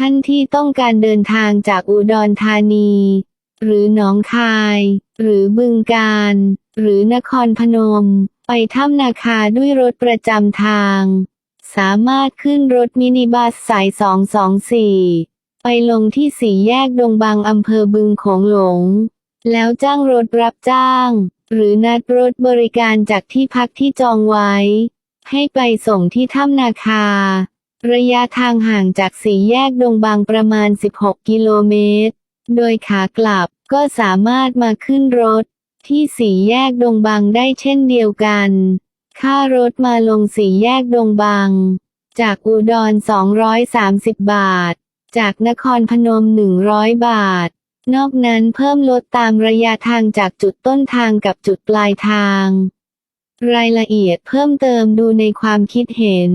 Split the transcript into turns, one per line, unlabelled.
ท่านที่ต้องการเดินทางจากอุดรธานี หรือหนองคาย หรือบึงกาฬหรือนครพนม ไปถ้ำนาคาด้วยรถประจำทาง สามารถขึ้นรถมินิบัสสาย 224 ไปลงที่สี่แยกดงบางอำเภอบึงโขงหลง แล้วจ้างรถรับจ้าง หรือนัดรถบริการจากที่พักที่จองไว้ ให้ไปส่งที่ถ้ำนาคา ระยะทางห่างจากสี่แยกดงบางประมาณ 16 กิโลเมตร โดยขากลับก็สามารถมาขึ้นรถ ที่สี่แยกดงบางได้เช่นเดียวกัน ค่ารถมาลงสี่แยกดงบาง จากอุดร 230 บาท จากนครพนม 100 บาท นอกนั้นเพิ่มลดตามระยะทางจากจุดต้นทางกับจุดปลายทาง รายละเอียดเพิ่มเติมดูในความคิดเห็น